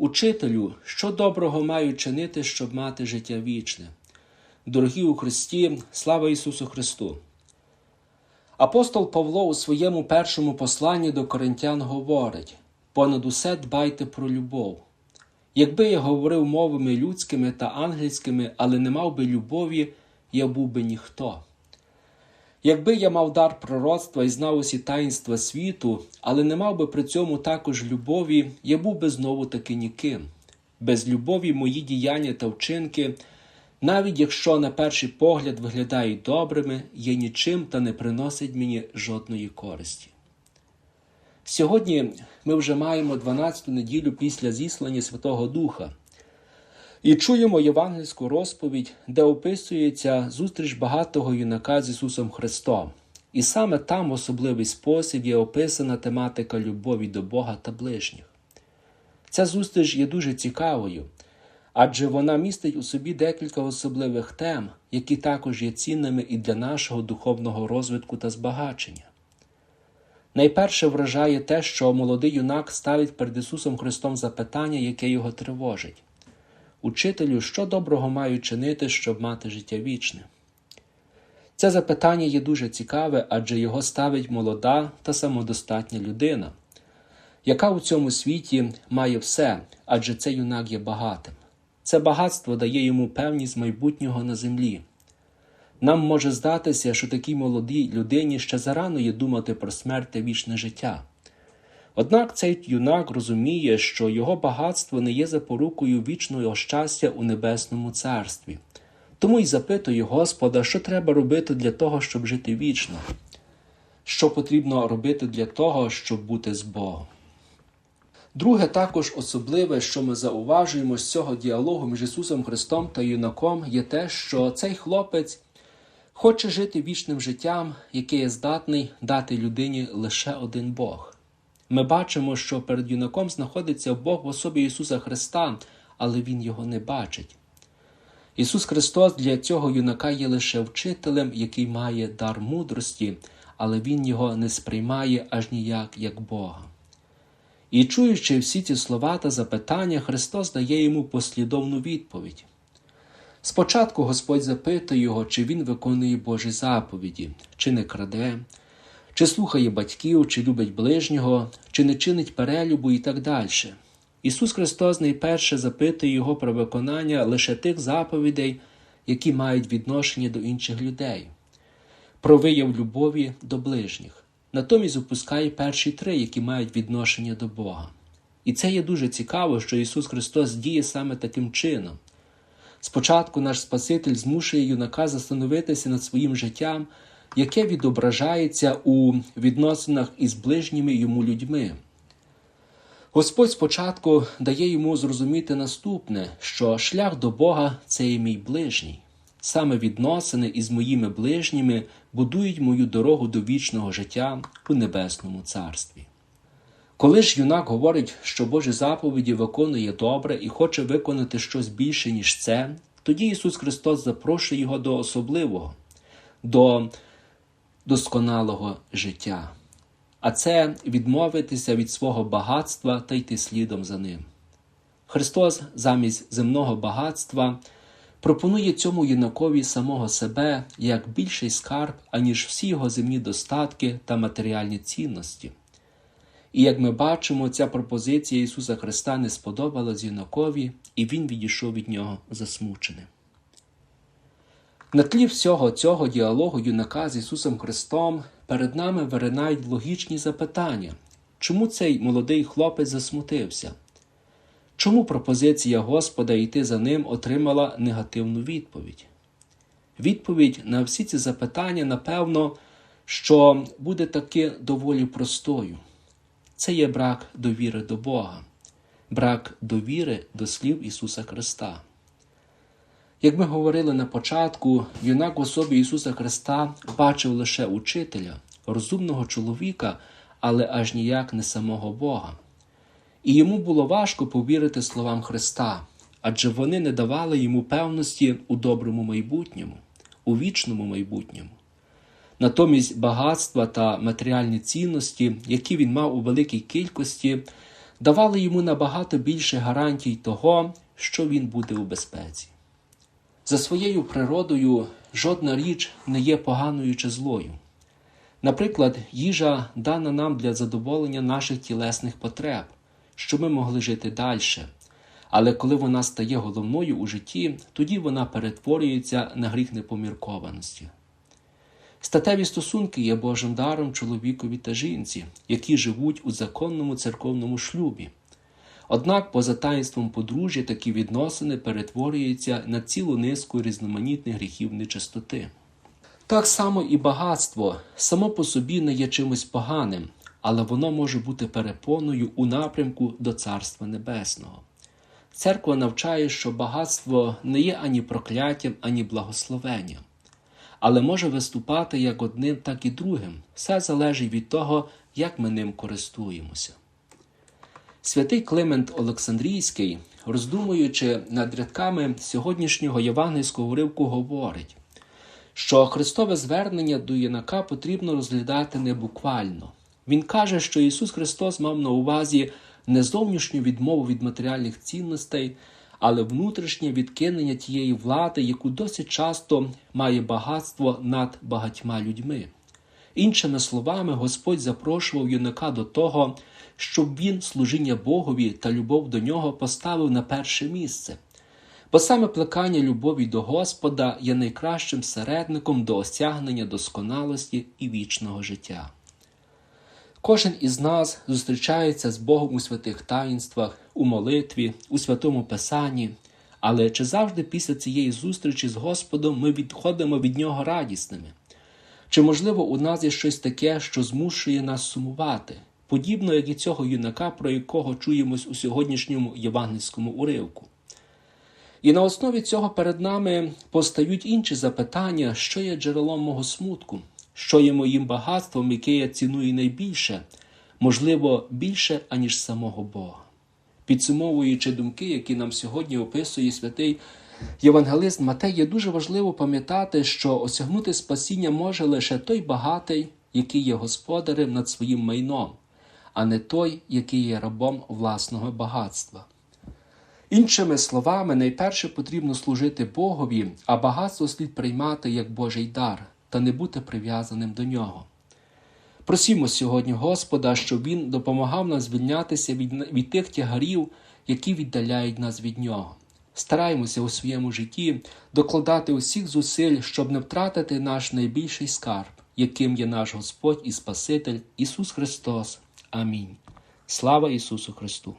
Учителю, що доброго маю чинити, щоб мати життя вічне? Дорогі у Христі, слава Ісусу Христу! Апостол Павло у своєму першому посланні до коринтян говорить: понад усе дбайте про любов. Якби я говорив мовами людськими та ангельськими, але не мав би любові, я був би ніхто. Якби я мав дар пророцтва і знав усі таїнства світу, але не мав би при цьому також любові, я був би знову таки ніким. Без любові мої діяння та вчинки, навіть якщо на перший погляд виглядають добрими, є нічим та не приносять мені жодної користі. Сьогодні ми вже маємо 12-ту неділю після зіслання Святого Духа. І чуємо євангельську розповідь, де описується зустріч багатого юнака з Ісусом Христом. І саме там в особливий спосіб є описана тематика любові до Бога та ближніх. Ця зустріч є дуже цікавою, адже вона містить у собі декілька особливих тем, які також є цінними і для нашого духовного розвитку та збагачення. Найперше вражає те, що молодий юнак ставить перед Ісусом Христом запитання, яке його тривожить. Учителю, що доброго маю чинити, щоб мати життя вічне? Це запитання є дуже цікаве, адже його ставить молода та самодостатня людина, яка у цьому світі має все, адже цей юнак є багатим. Це багатство дає йому певність майбутнього на землі. Нам може здатися, що такій молодій людині ще зарано є думати про смерть та вічне життя. Однак цей юнак розуміє, що його багатство не є запорукою вічного щастя у небесному царстві, тому й запитує Господа, що треба робити для того, щоб жити вічно, що потрібно робити для того, щоб бути з Богом. Друге, також особливе, що ми зауважуємо з цього діалогу між Ісусом Христом та юнаком, є те, що цей хлопець хоче жити вічним життям, яке є здатний дати людині лише один Бог. Ми бачимо, що перед юнаком знаходиться Бог в особі Ісуса Христа, але Він його не бачить. Ісус Христос для цього юнака є лише вчителем, який має дар мудрості, але Він його не сприймає аж ніяк як Бога. І чуючи всі ці слова та запитання, Христос дає йому послідовну відповідь. Спочатку Господь запитує його, чи він виконує Божі заповіді, чи не краде, чи слухає батьків, чи любить ближнього, чи не чинить перелюбу і так далі. Ісус Христос найперше запитує Його про виконання лише тих заповідей, які мають відношення до інших людей, про вияв любові до ближніх. Натомість опускає перші три, які мають відношення до Бога. І це є дуже цікаво, що Ісус Христос діє саме таким чином. Спочатку наш Спаситель змушує юнака застановитися над своїм життям, яке відображається у відносинах із ближніми йому людьми. Господь спочатку дає йому зрозуміти наступне, що шлях до Бога це є мій ближній. Саме відносини із моїми ближніми будують мою дорогу до вічного життя у Небесному Царстві. Коли ж юнак говорить, що Божі заповіді виконує добре і хоче виконати щось більше, ніж це, тоді Ісус Христос запрошує його до особливого, до досконалого життя, а це відмовитися від свого багатства та йти слідом за ним. Христос замість земного багатства пропонує цьому юнакові самого себе як більший скарб, аніж всі його земні достатки та матеріальні цінності. І як ми бачимо, ця пропозиція Ісуса Христа не сподобалась юнакові, і Він відійшов від нього засмученим. На тлі всього цього діалогу юнака з Ісусом Христом перед нами виринають логічні запитання, чому цей молодий хлопець засмутився? Чому пропозиція Господа йти за ним отримала негативну відповідь? Відповідь на всі ці запитання, напевно, що буде таки доволі простою. Це є брак довіри до Бога, брак довіри до слів Ісуса Христа. Як ми говорили на початку, юнак в особі Ісуса Христа бачив лише учителя, розумного чоловіка, але аж ніяк не самого Бога. І йому було важко повірити словам Христа, адже вони не давали йому певності у доброму майбутньому, у вічному майбутньому. Натомість багатства та матеріальні цінності, які він мав у великій кількості, давали йому набагато більше гарантій того, що він буде у безпеці. За своєю природою жодна річ не є поганою чи злою. Наприклад, їжа дана нам для задоволення наших тілесних потреб, щоб ми могли жити далі. Але коли вона стає головною у житті, тоді вона перетворюється на гріх непоміркованості. Статеві стосунки є Божим даром чоловікові та жінці, які живуть у законному церковному шлюбі. Однак, поза таїнством подружжя такі відносини перетворюються на цілу низку різноманітних гріхів нечистоти. Так само і багатство само по собі не є чимось поганим, але воно може бути перепоною у напрямку до Царства Небесного. Церква навчає, що багатство не є ані прокляттям, ані благословенням, але може виступати як одним, так і другим. Все залежить від того, як ми ним користуємося. Святий Климент Олександрійський, роздумуючи над рядками сьогоднішнього євангельського уривку, говорить, що Христове звернення до юнака потрібно розглядати не буквально. Він каже, що Ісус Христос мав на увазі не зовнішню відмову від матеріальних цінностей, але внутрішнє відкинення тієї влади, яку досить часто має багатство над багатьма людьми. Іншими словами, Господь запрошував юнака до того, щоб він служіння Богові та любов до нього поставив на перше місце. Бо саме плекання любові до Господа є найкращим середником до осягнення досконалості і вічного життя. Кожен із нас зустрічається з Богом у святих таїнствах, у молитві, у святому Писанні, але чи завжди після цієї зустрічі з Господом ми відходимо від Нього радісними? Чи, можливо, у нас є щось таке, що змушує нас сумувати, подібно як і цього юнака, про якого чуємось у сьогоднішньому євангельському уривку? І на основі цього перед нами постають інші запитання, що є джерелом мого смутку, що є моїм багатством, яке я ціную найбільше, можливо, більше, аніж самого Бога. Підсумовуючи думки, які нам сьогодні описує святий Євангелист Матей, є дуже важливо пам'ятати, що осягнути спасіння може лише той багатий, який є господарем над своїм майном, а не той, який є рабом власного багатства. Іншими словами, найперше потрібно служити Богові, а багатство слід приймати як Божий дар та не бути прив'язаним до нього. Просімо сьогодні Господа, щоб Він допомагав нам звільнятися від, від тих тягарів, які віддаляють нас від Нього. Стараймося у своєму житті докладати усіх зусиль, щоб не втратити наш найбільший скарб, яким є наш Господь і Спаситель Ісус Христос. Амінь. Слава Ісусу Христу!